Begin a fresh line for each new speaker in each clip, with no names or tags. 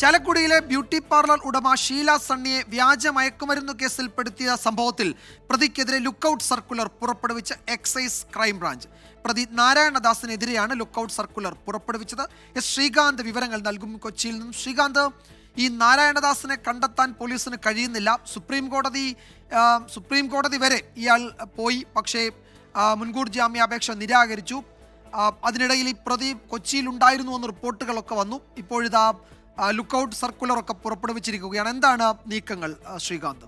ചാലക്കുടിയിലെ beauty parlour ഉടമ ഷീല സണ്ണിയെ വ്യാജ മയക്കുമരുന്നു കേസിൽ പെടുത്തിയ സംഭവത്തിൽ പ്രതിക്കെതിരെ ലുക്കൌട്ട് സർക്കുലർ പുറപ്പെടുവിച്ച എക്സൈസ് ക്രൈംബ്രാഞ്ച്. പ്രതി നാരായണദാസിനെതിരെയാണ് ലുക്കൌട്ട് സർക്കുലർ പുറപ്പെടുവിച്ചത്. എസ് ശ്രീകാന്ത് വിവരങ്ങൾ നൽകും കൊച്ചിയിൽ നിന്നും. ശ്രീകാന്ത് ഈ നാരായണദാസിനെ കണ്ടെത്താൻ പോലീസിന് കഴിയുന്നില്ല. സുപ്രീം കോടതി സുപ്രീം കോടതി വരെ ഇയാൾ പോയി. പക്ഷേ മുൻകൂർ ജാമ്യാപേക്ഷ നിരാകരിച്ചു. അതിനിടയിൽ ഈ പ്രതി കൊച്ചിയിൽ ഉണ്ടായിരുന്നു എന്ന് റിപ്പോർട്ടുകളൊക്കെ വന്നു. ഇപ്പോഴിതാ ലുക്കൌട്ട് സർക്കുലർ ഒക്കെ പുറപ്പെടുവിച്ചിരിക്കുകയാണ്. എന്താണ് നീക്കങ്ങൾ ശ്രീകാന്ത്?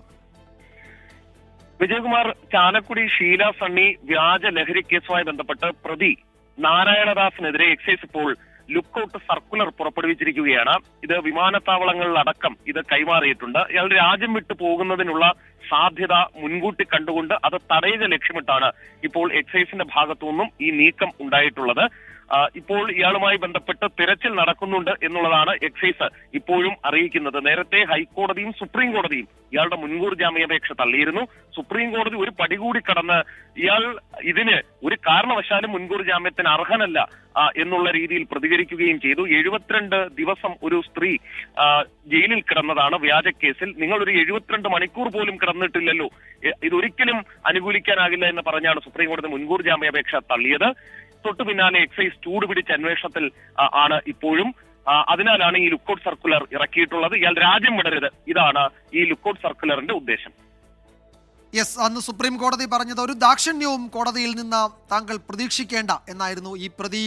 വിജയകുമാർ ചാലക്കുടി ഷീല സണ്ണി വ്യാജ ലഹരി കേസുമായി ബന്ധപ്പെട്ട് പ്രതി നാരായണദാസിനെതിരെ എക്സൈസ് ഇപ്പോൾ ലുക്കൌട്ട് സർക്കുലർ പുറപ്പെടുവിച്ചിരിക്കുകയാണ്. ഇത് വിമാനത്താവളങ്ങളിലടക്കം ഇത് കൈമാറിയിട്ടുണ്ട്. ഇയാൾ രാജ്യം വിട്ടു പോകുന്നതിനുള്ള സാധ്യത മുൻകൂട്ടി കണ്ടുകൊണ്ട് അത് തടയുക ലക്ഷ്യമിട്ടാണ് ഇപ്പോൾ എക്സൈസിന്റെ ഭാഗത്തു നിന്നും ഈ നീക്കം ഉണ്ടായിട്ടുള്ളത്. ഇപ്പോൾ ഇയാളുമായി ബന്ധപ്പെട്ട് തിരച്ചിൽ നടക്കുന്നുണ്ട് എന്നുള്ളതാണ് എക്സൈസ് ഇപ്പോഴും അറിയിക്കുന്നത്. നേരത്തെ ഹൈക്കോടതിയും സുപ്രീം കോടതിയും ഇയാളുടെ മുൻകൂർ ജാമ്യാപേക്ഷ തള്ളിയിരുന്നു. സുപ്രീം കോടതി ഒരു പടി കൂടി കടന്ന് ഇയാൾ ഇതിന് ഒരു കാരണവശാലും മുൻകൂർ ജാമ്യത്തിന് അർഹനല്ല എന്നുള്ള രീതിയിൽ പ്രതികരിക്കുകയും ചെയ്തു. എഴുപത്തിരണ്ട് ദിവസം ഒരു സ്ത്രീ ജയിലിൽ കിടന്നതാണ് വ്യാജ കേസിൽ. നിങ്ങൾ ഒരു എഴുപത്തിരണ്ട് മണിക്കൂർ പോലും കിടന്നിട്ടില്ലല്ലോ. ഇതൊരിക്കലും അനുകൂലിക്കാനാകില്ല എന്ന് പറഞ്ഞാണ് സുപ്രീം കോടതി മുൻകൂർ ജാമ്യാപേക്ഷ തള്ളിയത്. തൊട്ടു പിന്നാലെ എക്സൈസ് ചൂടുപിടിച്ച അന്വേഷണത്തിൽ ആണ് ഇപ്പോഴും. അതിനാലാണ് ഈ ലുക്കൌട്ട് സർക്കുലർ ഇറക്കിയിട്ടുള്ളത്. ഇയാൾ രാജ്യം വിടരുത്. ഇതാണ് ഈ ലുക്കൌട്ട് സർക്കുലറിന്റെ ഉദ്ദേശം.
യെസ് അന്ന് സുപ്രീം കോടതി പറഞ്ഞത് ഒരു ദാക്ഷിണ്യവും കോടതിയിൽ നിന്ന് താങ്കൾ പ്രതീക്ഷിക്കേണ്ട എന്നായിരുന്നു ഈ പ്രതി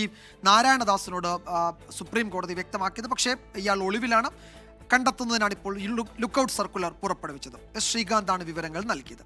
നാരായണദാസിനോട് സുപ്രീം കോടതി വ്യക്തമാക്കിയത്. പക്ഷേ ഇയാൾ ഒളിവിലാണ് കണ്ടെത്തുന്നതിനാണ് ഇപ്പോൾ ഈ ലുക്കൌട്ട് സർക്കുലർ പുറപ്പെടുവിച്ചത്. എസ് ശ്രീകാന്താണ് വിവരങ്ങൾ നൽകിയത്.